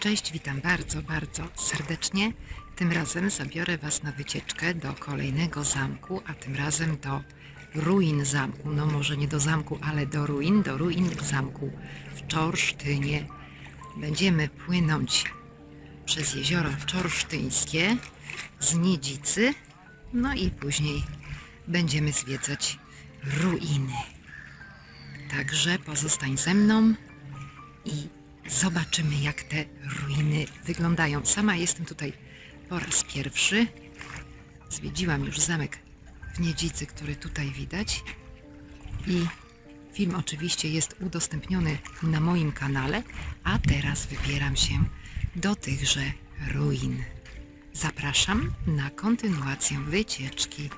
Cześć, witam bardzo, bardzo serdecznie. Tym razem zabiorę Was na wycieczkę do kolejnego zamku, a tym razem do ruin zamku. No może nie do zamku, ale do ruin, do ruin zamku w Czorsztynie. Będziemy płynąć przez jezioro czorsztyńskie z Niedzicy, no i później będziemy zwiedzać ruiny. Także pozostań ze mną i zobaczymy, jak te ruiny wyglądają. Sama jestem tutaj po raz pierwszy. Zwiedziłam już zamek w Niedzicy, który tutaj widać. I film oczywiście jest udostępniony na moim kanale, a teraz wybieram się do tychże ruin. Zapraszam na kontynuację wycieczki.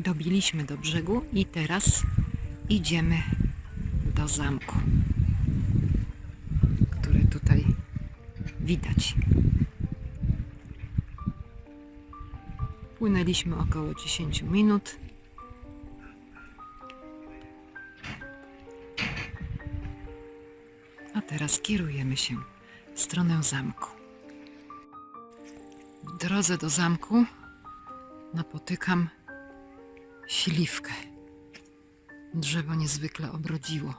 Dobiliśmy do brzegu i teraz idziemy do zamku, który tutaj widać. Płynęliśmy około 10 minut. A teraz kierujemy się w stronę zamku. W drodze do zamku napotykam śliwkę. Drzewo niezwykle obrodziło.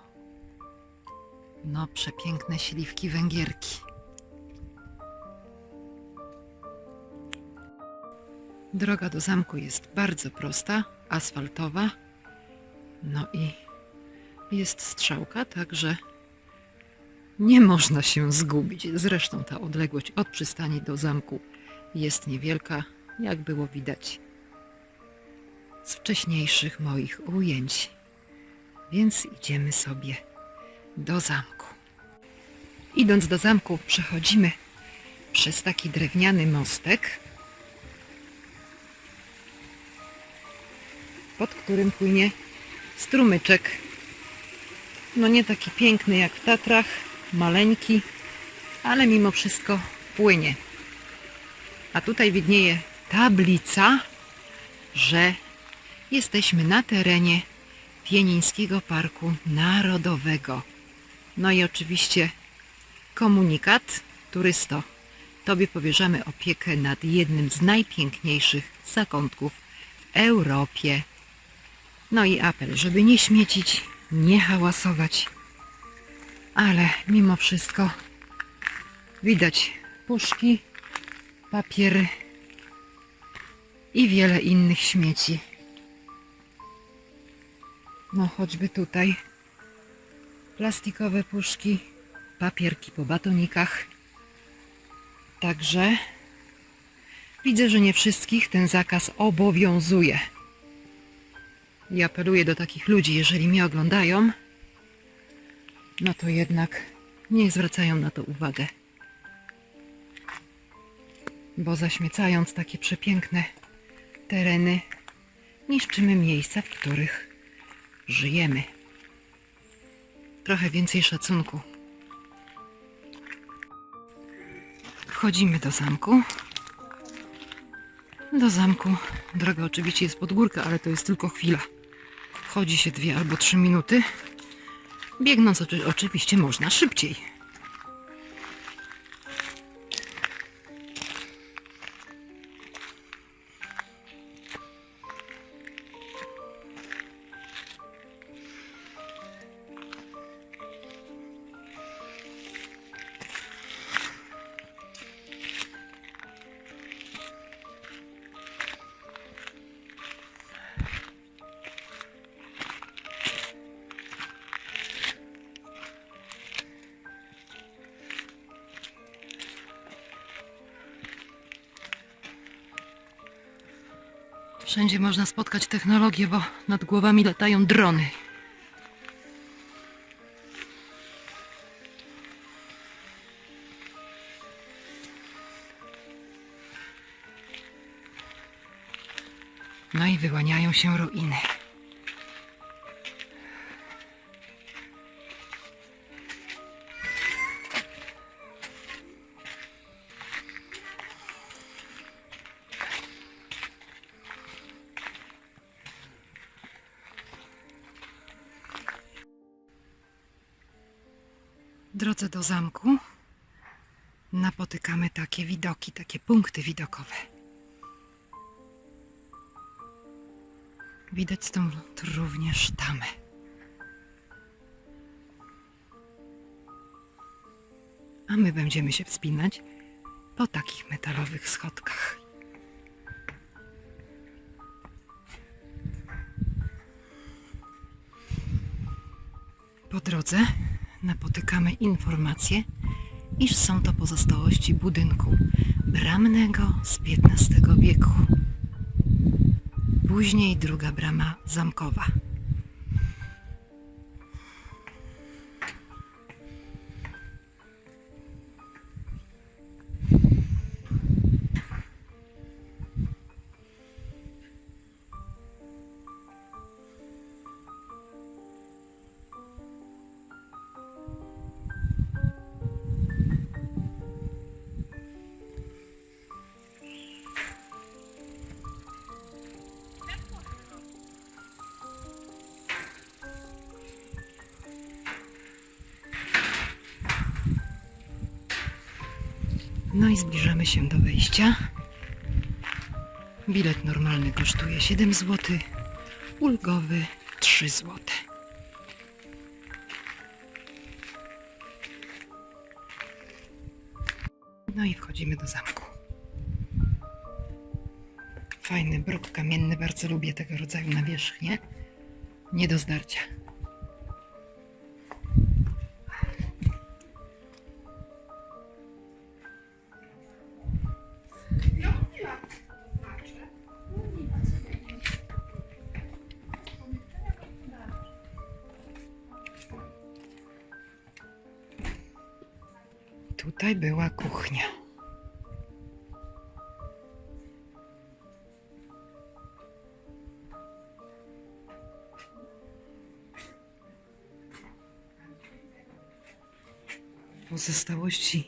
No, przepiękne śliwki węgierki. Droga do zamku jest bardzo prosta, asfaltowa. No i jest strzałka, także nie można się zgubić. Zresztą ta odległość od przystani do zamku jest niewielka, jak było widać z wcześniejszych moich ujęć. Więc idziemy sobie do zamku. Idąc do zamku, przechodzimy przez taki drewniany mostek, pod którym płynie strumyczek. No nie taki piękny jak w Tatrach, maleńki, ale mimo wszystko płynie. A tutaj widnieje tablica, że jesteśmy na terenie Pienińskiego Parku Narodowego. No i oczywiście komunikat turysto. Tobie powierzamy opiekę nad jednym z najpiękniejszych zakątków w Europie. No i apel, żeby nie śmiecić, nie hałasować. Ale mimo wszystko widać puszki, papiery, i wiele innych śmieci. No choćby tutaj plastikowe puszki, papierki po batonikach. Także widzę, że nie wszystkich ten zakaz obowiązuje. I apeluję do takich ludzi, jeżeli mnie oglądają, no to jednak nie zwracają na to uwagę. Bo zaśmiecając takie przepiękne tereny, niszczymy miejsca, w których żyjemy. Trochę więcej szacunku. Wchodzimy do zamku. Do zamku droga oczywiście jest pod górkę, ale to jest tylko chwila. Wchodzi się dwie albo trzy minuty. Biegnąc oczy- oczywiście można szybciej. Wszędzie można spotkać technologię, bo nad głowami latają drony. No i wyłaniają się ruiny. Do zamku napotykamy takie widoki, takie punkty widokowe. Widać stąd również tamę. A my będziemy się wspinać po takich metalowych schodkach. Po drodze napotykamy informację, iż są to pozostałości budynku bramnego z XV wieku. Później druga brama zamkowa. No i zbliżamy się do wejścia. Bilet normalny kosztuje 7 zł, ulgowy 3 zł. No i wchodzimy do zamku. Fajny bruk kamienny, bardzo lubię tego rodzaju nawierzchnie. Nie do zdarcia. Tutaj była kuchnia. Pozostałości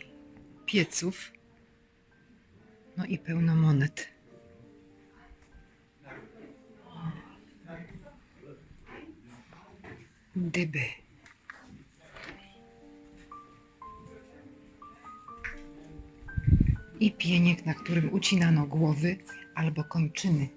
pieców. No i pełno monet. Dyby. I pieniek, na którym ucinano głowy albo kończyny.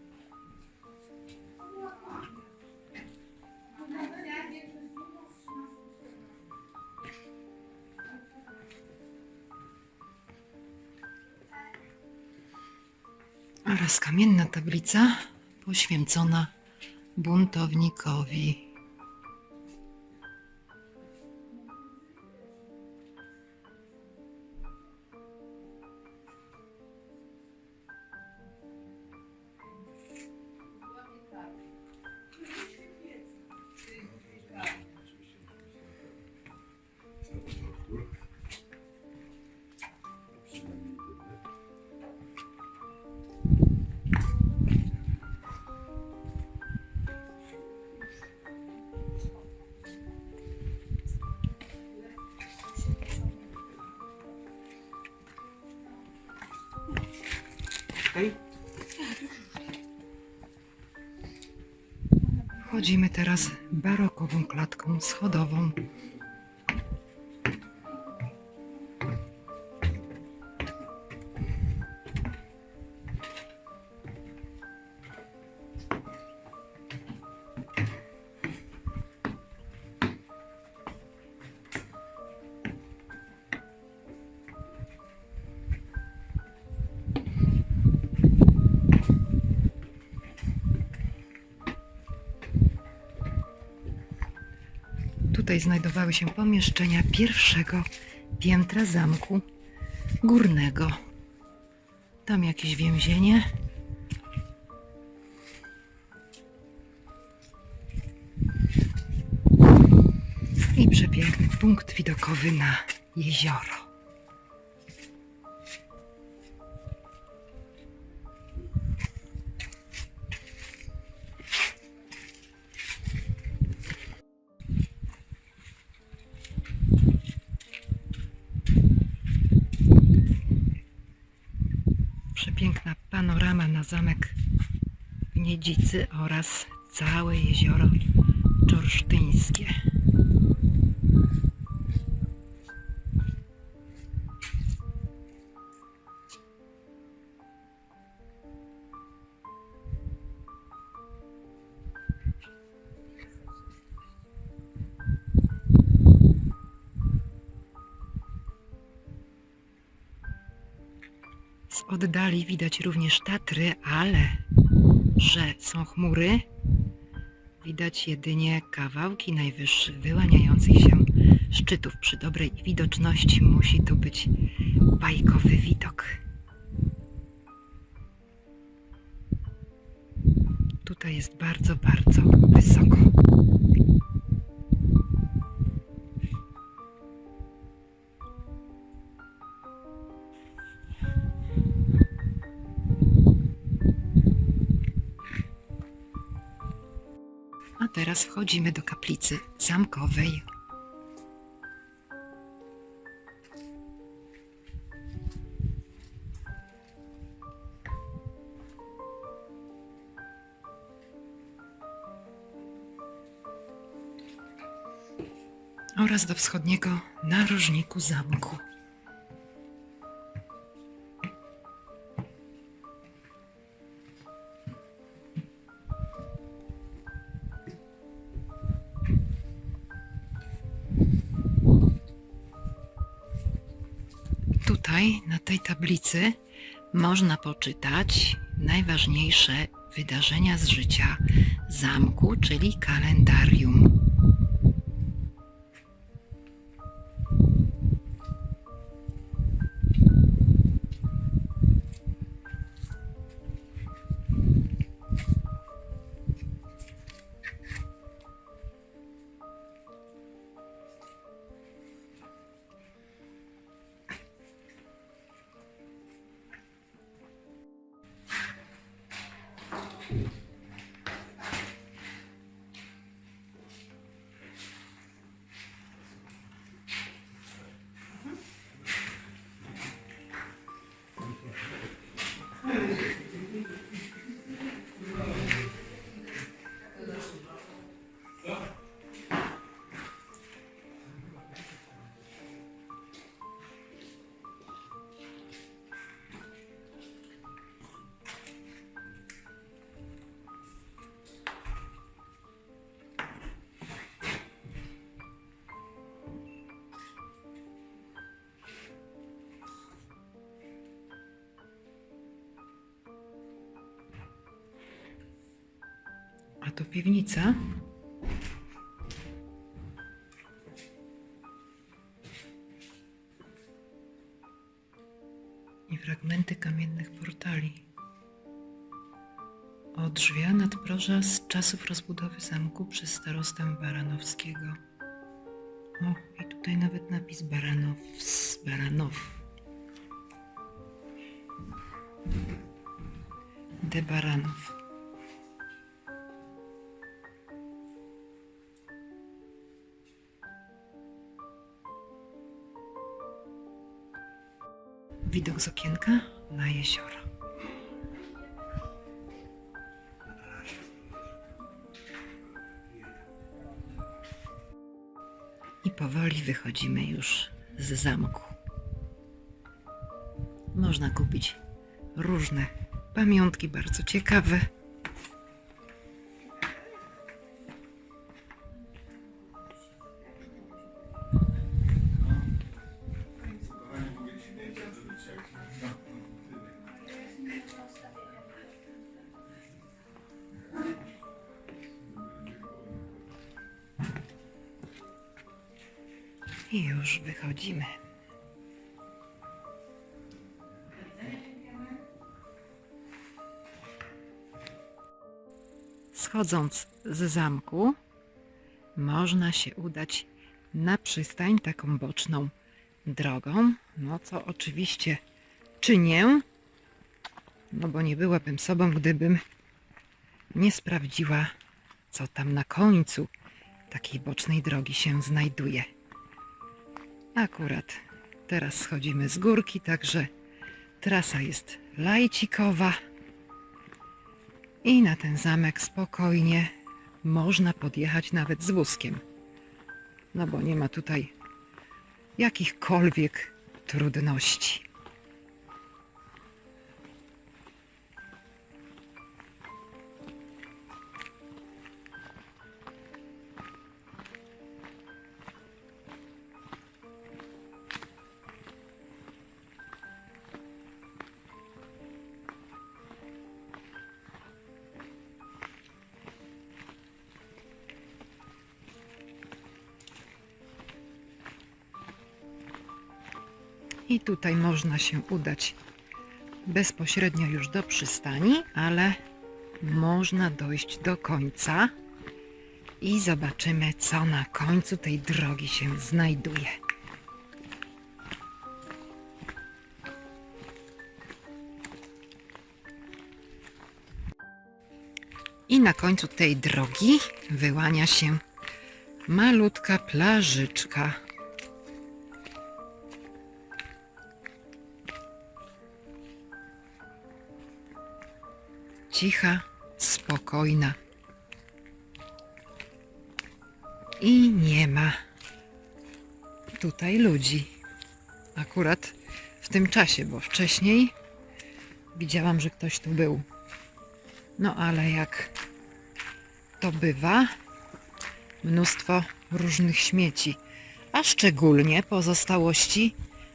Oraz kamienna tablica poświęcona buntownikowi. Wchodzimy teraz barokową klatką schodową. Znajdowały się pomieszczenia pierwszego piętra zamku górnego. Tam jakieś więzienie. I przepiękny punkt widokowy na jezioro. Zamek w Niedzicy oraz całe jezioro czorsztyńskie. Z oddali widać również Tatry, ale że są chmury, widać jedynie kawałki najwyższych wyłaniających się szczytów. Przy dobrej widoczności musi to być bajkowy widok. Tutaj jest bardzo, bardzo wysoko. Teraz wchodzimy do kaplicy zamkowej. Oraz do wschodniego narożniku zamku. Tej tablicy, można poczytać najważniejsze wydarzenia z życia zamku, czyli kalendarium. To piwnica. I fragmenty kamiennych portali. Odrzwia nadproża z czasów rozbudowy zamku przez starostę Baranowskiego. O, i tutaj nawet napis Baranow, Baranow. De Baranów. Widok z okienka na jezioro. I powoli wychodzimy już z zamku. Można kupić różne pamiątki, bardzo ciekawe. I już wychodzimy. Schodząc z zamku, można się udać na przystań taką boczną drogą, no co oczywiście czynię, no bo nie byłabym sobą, gdybym nie sprawdziła, co tam na końcu takiej bocznej drogi się znajduje. Akurat teraz schodzimy z górki, także trasa jest lajcikowa i na ten zamek spokojnie można podjechać nawet z wózkiem. No bo nie ma tutaj jakichkolwiek trudności. I tutaj można się udać bezpośrednio już do przystani, ale można dojść do końca i zobaczymy, co na końcu tej drogi się znajduje. I na końcu tej drogi wyłania się malutka plażyczka. Cicha, spokojna. I nie ma tutaj ludzi. Akurat w tym czasie, bo wcześniej widziałam, że ktoś tu był. No ale jak to bywa, mnóstwo różnych śmieci, a szczególnie pozostałości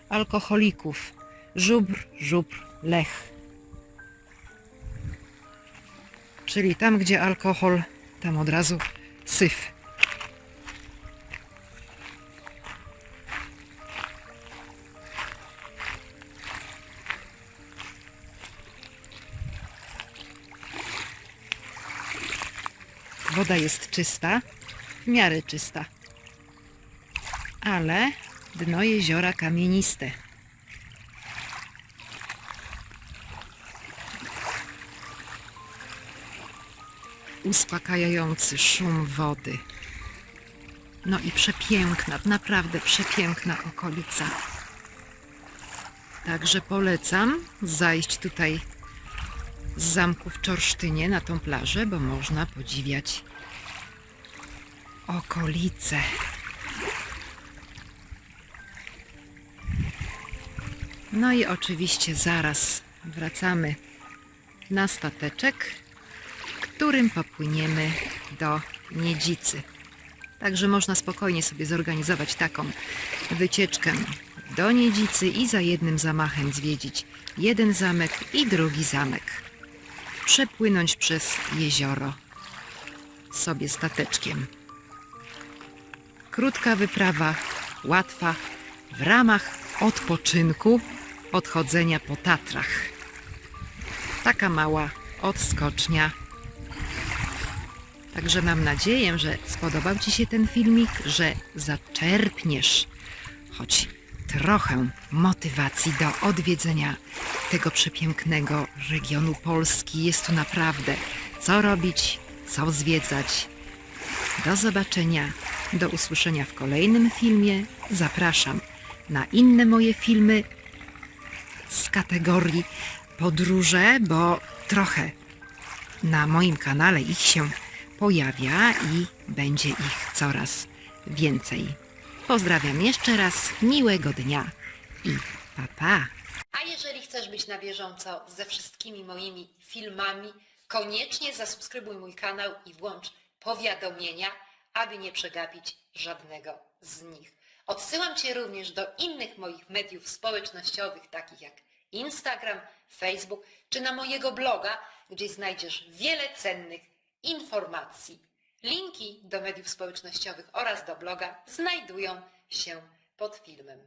alkoholików. Żubr, żubr, lech. Czyli tam, gdzie alkohol, tam od razu syf. Woda jest czysta, w miarę czysta, ale dno jeziora kamieniste. Uspokajający szum wody. No i przepiękna, naprawdę przepiękna okolica. Także polecam zajść tutaj z zamku w Czorsztynie na tą plażę, bo można podziwiać okolice. No i oczywiście zaraz wracamy na stateczek którym popłyniemy do Niedzicy. Także można spokojnie sobie zorganizować taką wycieczkę do Niedzicy i za jednym zamachem zwiedzić jeden zamek i drugi zamek. Przepłynąć przez jezioro sobie stateczkiem. Krótka wyprawa, łatwa, w ramach odpoczynku, odchodzenia po Tatrach. Taka mała odskocznia. Także mam nadzieję, że spodobał Ci się ten filmik, że zaczerpniesz choć trochę motywacji do odwiedzenia tego przepięknego regionu Polski. Jest tu naprawdę co robić, co zwiedzać. Do zobaczenia, do usłyszenia w kolejnym filmie. Zapraszam na inne moje filmy z kategorii podróże, bo trochę na moim kanale ich się pojawia i będzie ich coraz więcej. Pozdrawiam jeszcze raz, miłego dnia i pa pa. A jeżeli chcesz być na bieżąco ze wszystkimi moimi filmami, koniecznie zasubskrybuj mój kanał i włącz powiadomienia, aby nie przegapić żadnego z nich. Odsyłam Cię również do innych moich mediów społecznościowych, takich jak Instagram, Facebook, czy na mojego bloga, gdzie znajdziesz wiele cennych informacji. Linki do mediów społecznościowych oraz do bloga znajdują się pod filmem.